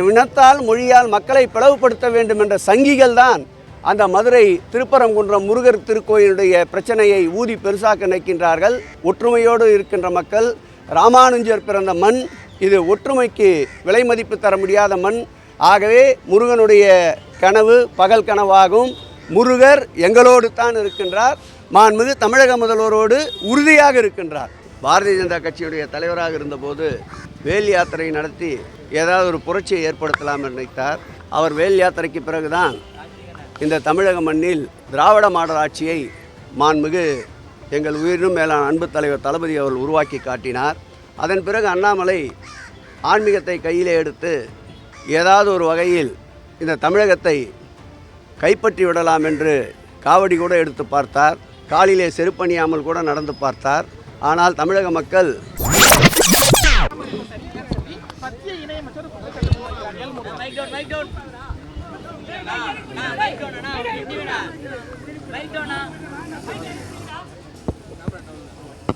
இனத்தால் மொழியால் மக்களை பிளவுபடுத்த வேண்டும் என்ற சங்கிகள் தான் அந்த மதுரை திருப்பரங்குன்றம் முருகர் திருக்கோயிலுடைய பிரச்சனையை ஊதி பெருசாக்க நினைக்கின்றார்கள். ஒற்றுமையோடு இருக்கின்ற மக்கள் ராமானுஜர் பிறந்த மண் இது ஒற்றுமைக்கு விலை மதிப்பு தர முடியாத மண். ஆகவே முருகனுடைய கனவு பகல் கனவாகும். முருகர் எங்களோடு தான் இருக்கின்றார். மாண்புமிகு தமிழக முதல்வரோடு உறுதியாக இருக்கின்றார். பாரதிய ஜனதா கட்சியுடைய தலைவராக இருந்தபோது வேல் யாத்திரை நடத்தி ஏதாவது ஒரு புரட்சியை ஏற்படுத்தலாம் நினைத்தார். அவர் வேல் யாத்திரைக்கு பிறகுதான் இந்த தமிழக மண்ணில் திராவிட மாடல் ஆட்சியை மாண்புமிகு எங்கள் உயிரினும் மேலான அன்பு தலைவர் தளபதி அவர்கள் உருவாக்கி காட்டினார். அதன் பிறகு அண்ணாமலை ஆன்மீகத்தை கையிலே எடுத்து ஏதாவது ஒரு வகையில் இந்த தமிழகத்தை கைப்பற்றி விடலாம் என்று காவடி கூட எடுத்து பார்த்தார். காலிலே செருப்பணியாமல் கூட நடந்து பார்த்தார். ஆனால் தமிழக மக்கள்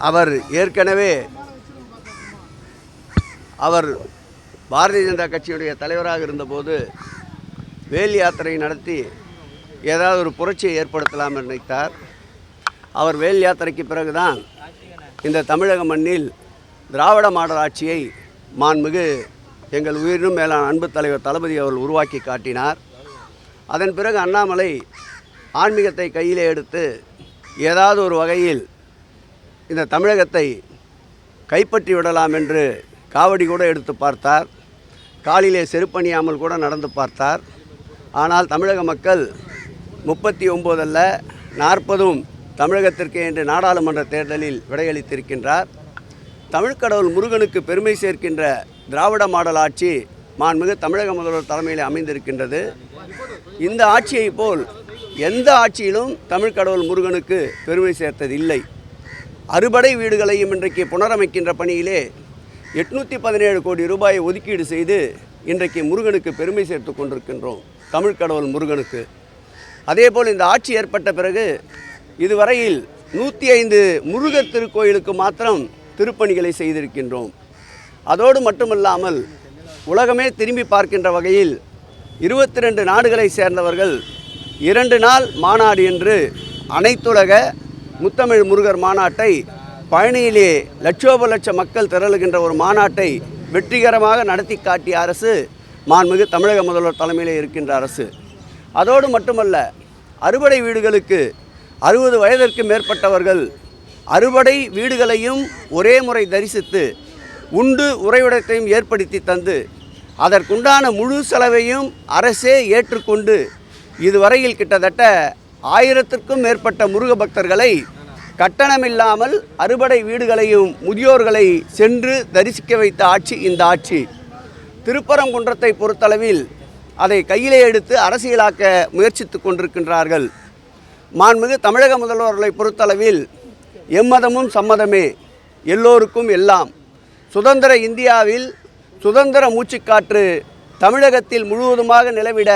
அவர் ஏற்கனவே அவர் பாரதிய ஜனதா கட்சியுடைய தலைவராக இருந்தபோது வேல் யாத்திரை நடத்தி ஏதாவது ஒரு புரட்சியை ஏற்படுத்தலாம் நினைத்தார். அவர் வேல் யாத்திரைக்கு பிறகுதான் இந்த தமிழக மண்ணில் திராவிட மாடல் ஆட்சியை மாண்புமிகு எங்கள் உயிரினும் மேலான அன்பு தலைவர் தளபதி அவர்கள் உருவாக்கி காட்டினார். அதன் பிறகு அண்ணாமலை ஆன்மீகத்தை கையிலே எடுத்து ஏதாவது ஒரு வகையில் இந்த தமிழகத்தை கைப்பற்றி விடலாம் என்று காவடி கூட எடுத்து பார்த்தார். காலிலே செருப்பணியாமல் கூட நடந்து பார்த்தார். ஆனால் தமிழக மக்கள் முப்பத்தி ஒம்போதல்ல நாற்பதும் தமிழகத்திற்கு என்று நாடாளுமன்ற தேர்தலில் விடையளித்திருக்கின்றார். தமிழ்கடவுள் முருகனுக்கு பெருமை சேர்க்கின்ற திராவிட மாடல் ஆட்சி மாண்புமிகு தமிழக முதல்வர் தலைமையில் அமைந்திருக்கின்றது. இந்த ஆட்சியை போல் எந்த ஆட்சியிலும் தமிழ்க்கடவுள் முருகனுக்கு பெருமை சேர்த்தது இல்லை அறுபடை வீடுகளையும் இன்றைக்கு புனரமைக்கின்ற பணியிலே எட்நூற்றி பதினேழு கோடி ரூபாயை ஒதுக்கீடு செய்து இன்றைக்கு முருகனுக்கு பெருமை சேர்த்து கொண்டிருக்கின்றோம் தமிழ் கடவுள் முருகனுக்கு. அதேபோல் இந்த ஆட்சி ஏற்பட்ட பிறகு இதுவரையில் நூற்றி ஐந்து முருகர் திருக்கோயிலுக்கு மாத்திரம் திருப்பணிகளை செய்திருக்கின்றோம். அதோடு மட்டுமல்லாமல் உலகமே திரும்பி பார்க்கின்ற வகையில் இருபத்தி ரெண்டு நாடுகளை சேர்ந்தவர்கள் இரண்டு நாள் மாநாடு என்று அனைத்துலக முத்தமிழ் முருகர் மாநாட்டை பழனியிலே லட்சோப லட்ச மக்கள் திரளுகின்ற ஒரு மாநாட்டை வெற்றிகரமாக நடத்தி காட்டிய அரசு மாண்புமிகு தமிழக முதல்வர் தலைமையில் இருக்கின்ற அரசு. அதோடு மட்டுமல்ல அறுபடை வீடுகளுக்கு அறுபது வயதிற்கு மேற்பட்டவர்கள் அறுபடை வீடுகளையும் ஒரே முறை தரிசித்து உண்டு உறைவிடத்தையும் ஏற்படுத்தி தந்து அதற்குண்டான முழு செலவையும் அரசே ஏற்றுக்கொண்டு இதுவரையில் கிட்டத்தட்ட ஆயிரத்திற்கும் மேற்பட்ட முருக பக்தர்களை கட்டணமில்லாமல் அறுபடை வீடுகளையும் முதியோர்களை சென்று தரிசிக்க வைத்த ஆட்சி இந்த ஆட்சி. திருப்பரங்குன்றத்தை பொறுத்தளவில் அதை கையிலே எடுத்து அரசியலாக்க முயற்சித்து கொண்டிருக்கின்றார்கள். மாண்புமிகு தமிழக முதல்வர்களை பொறுத்தளவில் எம்மதமும் சம்மதமே எல்லோருக்கும் எல்லாம். சுதந்திர இந்தியாவில் சுதந்திர மூச்சுக்காற்று தமிழகத்தில் முழுவதுமாக நிலவிட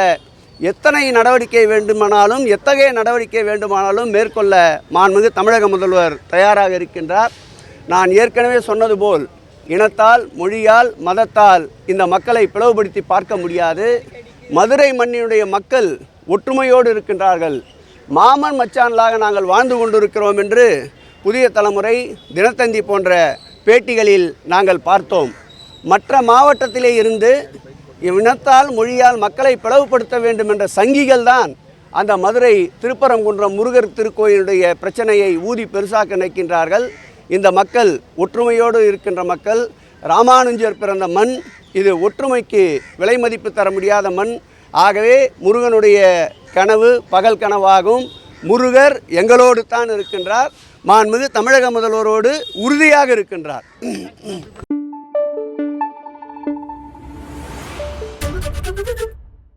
எத்தனை நடவடிக்கை வேண்டுமானாலும் எத்தகைய நடவடிக்கை வேண்டுமானாலும் மேற்கொள்ள மாண்புமிகு தமிழக முதல்வர் தயாராக இருக்கின்றார். நான் ஏற்கனவே சொன்னது போல் இனத்தால் மொழியால் மதத்தால் இந்த மக்களை பிளவுபடுத்தி பார்க்க முடியாது. மதுரை மண்ணினுடைய மக்கள் ஒற்றுமையோடு இருக்கின்றார்கள். மாமன் மச்சான்களாக நாங்கள் வாழ்ந்து கொண்டிருக்கிறோம் என்று புதிய தலைமுறை தினத்தந்தி போன்ற பேட்டிகளில் நாங்கள் பார்த்தோம். மற்ற மாவட்டத்திலே இருந்து இவ்வினத்தால் மொழியால் மக்களை பிளவுபடுத்த வேண்டும் என்ற சங்கிகள் தான் அந்த மதுரை திருப்பரங்குன்றம் முருகர் திருக்கோயிலுடைய பிரச்சனையை ஊதி பெருசாக்க நினைக்கின்றார்கள். இந்த மக்கள் ஒற்றுமையோடு இருக்கின்ற மக்கள் ராமானுஜர் பிறந்த மண் இது ஒற்றுமைக்கு விலை மதிப்பு தர முடியாத மண். ஆகவே முருகனுடைய கனவு பகல் கனவாகும். முருகர் எங்களோடு தான் இருக்கின்றார். மாண்புமிகு தமிழக முதல்வரோடு உறுதியாக இருக்கின்றார்.